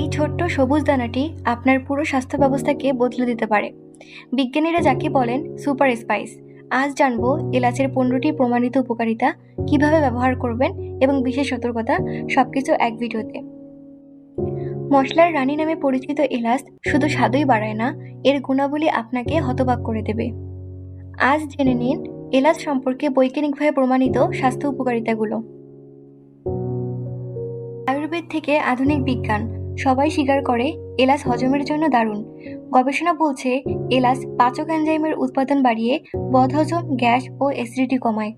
এই ছোট্ট সবুজ দানাটি আপনার পুরো স্বাস্থ্য ব্যবস্থাকে বদলে দিতে পারে। বিজ্ঞানীরা যাকে বলেন সুপার স্পাইস, আজ জানব এলাচের পনেরোটি প্রমাণিত উপকারিতা কীভাবে ব্যবহার করবেন এবং বিশেষ সতর্কতা সবকিছু এক ভিডিওতে। মশলার রানী নামে পরিচিত এলাচ শুধু স্বাদই বাড়ায় না, এর গুণাবলী আপনাকে হতবাক করে দেবে। আজ জেনে নিন এলাচ সম্পর্কে বৈজ্ঞানিকভাবে প্রমাণিত স্বাস্থ্য উপকারিতাগুলো। আয়ুর্বেদ থেকে আধুনিক বিজ্ঞান সবাই স্বীকার করে, এলাচ হজমের জন্য দারুণ। গবেষণা বলছে, এলাচ পাচক এনজাইমের উৎপাদন বাড়িয়ে বদহজম, গ্যাস ও অ্যাসিডিটি কমায়।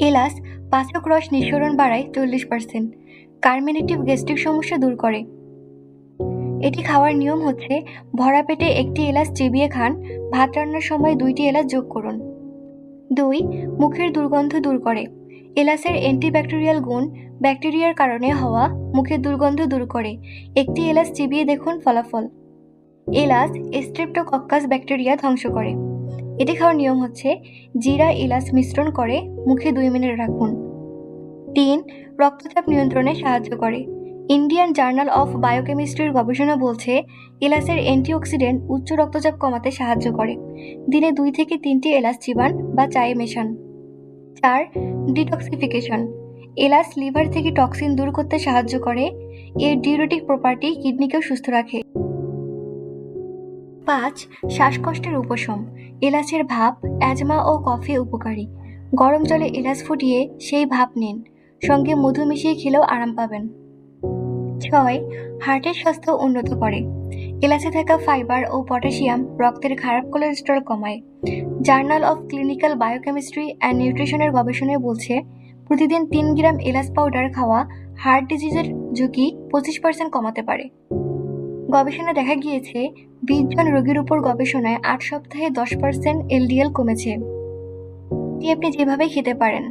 এলাচ পাচক রস নিঃসরণ বাড়ায় চল্লিশ পার্সেন্ট, কার্মিনেটিভ গ্যাস্ট্রিক সমস্যা দূর করে। এটি খাওয়ার নিয়ম হচ্ছে, ভরা পেটে একটি এলাচ চিবিয়ে খান, ভাত রান্নার সময় দুইটি এলাচ যোগ করুন। দুই, মুখের দুর্গন্ধ দূর করে। এলাচের অ্যান্টিব্যাকটেরিয়াল গুণ ব্যাকটেরিয়ার কারণে হওয়া মুখের দুর্গন্ধ দূর করে। একটি এলাচ চিবিয়ে দেখুন ফলাফল। এলাচ স্ট্রেপ্টোকক্কাস ব্যাকটেরিয়া ধ্বংস করে। এটি খাওয়ার নিয়ম হচ্ছে, জিরা এলাচ মিশ্রণ করে মুখে দুই মিনিট রাখুন। তিন, রক্তচাপ নিয়ন্ত্রণে সাহায্য করে। ইন্ডিয়ান জার্নাল অফ বায়োকেমিস্ট্রির গবেষণা বলছে এলাচের অ্যান্টিঅক্সিডেন্ট উচ্চ রক্তচাপ কমাতে সাহায্য করে। দিনে দুই থেকে তিনটি এলাচ চিবান বা চায়ে মেশান। চার ডিটক্সিফিকেশন এলাচ লিভার থেকে টক্সিন দূর করতে সাহায্য করে। এর ডিউরেটিক প্রপার্টি কিডনিকেও সুস্থ রাখে। পাঁচ, শ্বাসকষ্টের উপশম। এলাচের ভাপ অ্যাজমা ও কফে উপকারী। গরম জলে এলাচ ফুটিয়ে সেই ভাপ নিন। সঙ্গে মধু মিশিয়ে খেলেও আরাম পাবেন। ছয়, হার্টের স্বাস্থ্য উন্নত করে। এলাচে থাকা ফাইবার ও পটাশিয়াম রক্তের খারাপ কোলেস্টেরল কমায়। Journal of clinical biochemistry and নিউট্রিশনের গবেষণায় বলছে, প্রতিদিন তিন গ্রাম এলাচ পাউডার খাওয়া হার্ট ডিজিজের ঝুঁকি পঁচিশ পার্সেন্ট কমাতে পারে। গবেষণা দেখা গিয়েছে বিশ জন রোগীর উপর গবেষণায় আট সপ্তাহে দশ পার্সেন্ট এলডিএল কমেছে। এটি আপনি যেভাবে খেতে পারেন,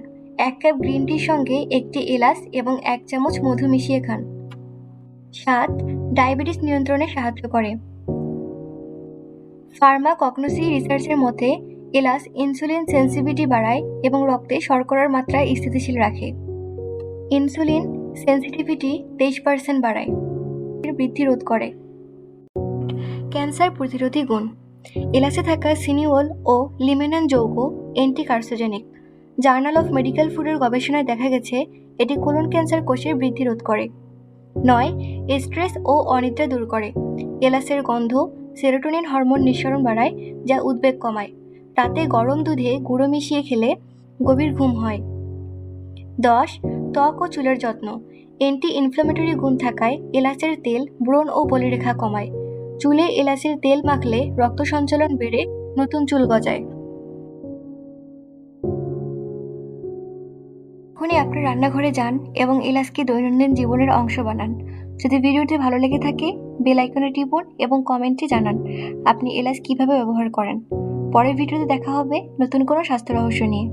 এক কাপ গ্রিন টির সঙ্গে একটি এলাচ এবং এক চামচ মধু মিশিয়ে খান। সাত ডায়াবেটিস নিয়ন্ত্রণে সাহায্য করে। ফার্মা কগনোসি রিসার্চের মতে এলাচ ইনসুলিন সেন্সিভিটি বাড়ায় এবং রক্তে শর্করার মাত্রা স্থিতিশীল রাখে। ইনসুলিন সেন্সিটিভিটি তেইশ পার্সেন্ট বাড়ায়। বৃদ্ধি রোধ করে। ক্যান্সার প্রতিরোধী গুণ। এলাচে থাকা সিনিওল ও লিমেনান যৌগ অ্যান্টিকার্সোজেনিক জার্নাল অফ মেডিকেল ফুডের গবেষণায় দেখা গেছে, এটি কোলন ক্যান্সার কোষের বৃদ্ধি রোধ করে। নয় স্ট্রেস ও অনিদ্রা দূর করে। এলাচের গন্ধ সেরোটোনিন হরমোন নিঃসরণ বাড়ায়, যা উদ্বেগ কমায়। রাতে গরম দুধে গুঁড়ো মিশিয়ে খেলে গভীর ঘুম হয়। দশ, ত্বক ও চুলের যত্ন। অ্যান্টি ইনফ্লামেটরি গুণ থাকায় এলাচের তেল, ব্রণ ও বলিরেখা কমায়। চুলে এলাচের তেল মাখলে রক্ত সঞ্চালন বেড়ে নতুন চুল গজায়। এখনই আপনি রান্নাঘরে যান এবং এলাচকে দৈনন্দিন জীবনের অংশ বানান। যদি ভিডিওটি ভালো লেগে থাকে বেল আইকনে টিপুন এবং কমেন্টে জানান আপনি এলাচ কীভাবে ব্যবহার করেন। পরের ভিডিওতে দেখা হবে নতুন কোনো স্বাস্থ্য রহস্য নিয়ে।